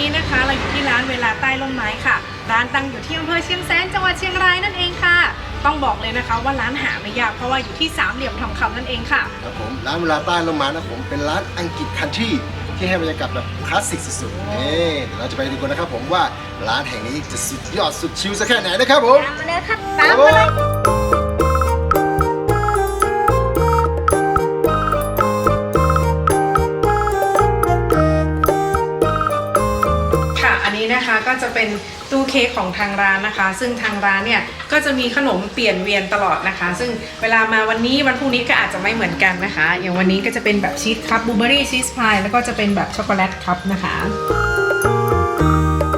นี้นะคะ เราอยู่ที่ร้านเวลาใต้ร่มไม้ค่ะ ร้านตั้งอยู่ที่อำเภอเชียงแสนจังหวัดเชียงรายนั่นเองค่ะ ต้องบอกเลยนะคะว่าร้านหาไม่ยากเพราะว่าอยู่ที่สามเหลี่ยมทองคำนั่นเองค่ะ ครับผมร้านเวลาใต้ลงมานะผมเป็นร้านอังกฤษคันทรีที่ให้บรรยากาศแบบคลาสสิกสุดๆนี่เดี๋ยวเราจะไปดูกันนะครับผมว่าร้านแห่งนี้จะสุดยอดสุดชิลสักแค่ไหนนะครับผม ตามมาเลยครับตามมาเลยค่ะอั นนี้นะคะก็จะเป็นตู้เค้กของทางร้านนะคะ ซึ่งทางร้านเนี่ยก็จะมีขนมเปลี่ยนเวียนตลอดนะคะ ซึ่งเวลามาวันนี้วันพรุ่งนี้ก็อาจจะไม่เหมือนกันนะคะ อย่างวันนี้ก็จะเป็นแบบชีสครับบูเบอรี่ชีสพายแล้วก็จะเป็นแบบช็อกโกแลตครับนะคะ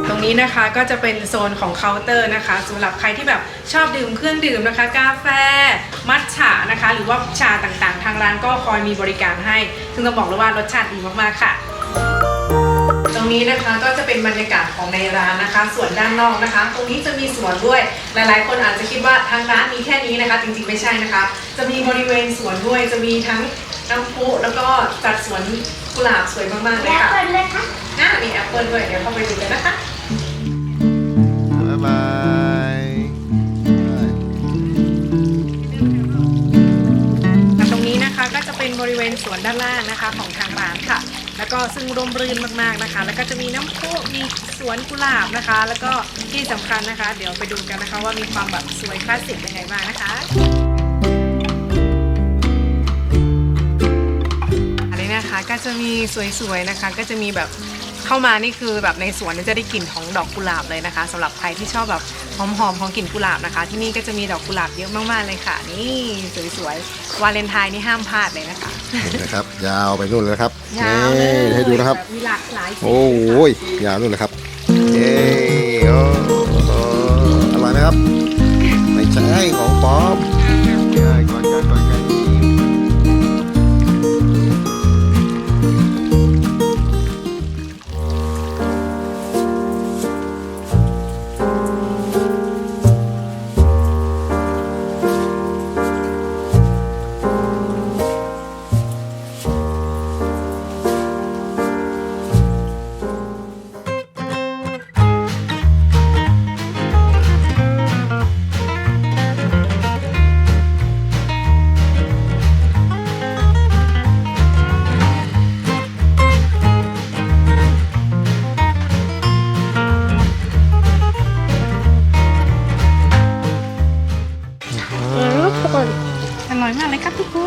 ตรงนี้นะคะก็จะเป็นโซนของเคาน์เตอร์นะคะสำหรับใครที่แบบชอบดื่มเครื่องดื่มนะคะ กาแฟ มัทฉะนะคะ หรือว่าชาต่างๆ ทางร้านก็คอยมีบริการให้ ซึ่งต้องบอกเลยว่ารสชาติดีมากๆค่ะ รงนี้นะคะก็จะเป็นบรรยากาศของในร้านนะคะ ส่วนด้านนอกนะคะ ตรงนี้จะมีสวนด้วย หลายๆ คนอาจจะคิดว่าทางร้านมีแค่นี้นะคะ จริงๆไม่ใช่นะคะ จะมีบริเวณสวนด้วย จะมีทั้งน้ำพุแล้วก็จัดสวนกุหลาบสวยมากๆเลยแล้วค่ะเปิดเลยครับอะมีแอปเปิลด้วย เดี๋ยวเข้าไปดูกันนะคะ บ๊ายบายตรงนี้นะคะก็จะเป็นบริเวณสวนด้านล่างนะคะของทางร้านค่ะ แล้วก็ซึ่งร่มรื่นมากๆนะคะ แล้วก็จะมีน้ำพุมีสวนกุหลาบนะคะ แล้วก็ที่สำคัญนะคะ เดี๋ยวไปดูกันนะคะว่ามีความแบบสวยคลาสสิกยังไงบ้างนะคะอันนี้นะคะก็จะมีสวยๆนะคะ ก็จะมีแบบเข้ามานี่คือแบบในสวนจะได้กลิ่นของดอกกุหลาบเลยนะคะสำหรับใครที่ชอบแบบ หอมๆของกลิ่นกุหลาบนะคะ ที่นี่ก็จะมีดอกกุหลาบเยอะมากๆเลยค่ะ นี่สวยๆวาเลนไทน์นี่ห้ามพลาดเลยนะคะนี่นะครับ ยาวไปนู่นเลยนะครับยาวเลนี่ยให้ดูนะครับแมีหลากหลายสีโอ้ยยาวนู่นเลยครับ makeup tuh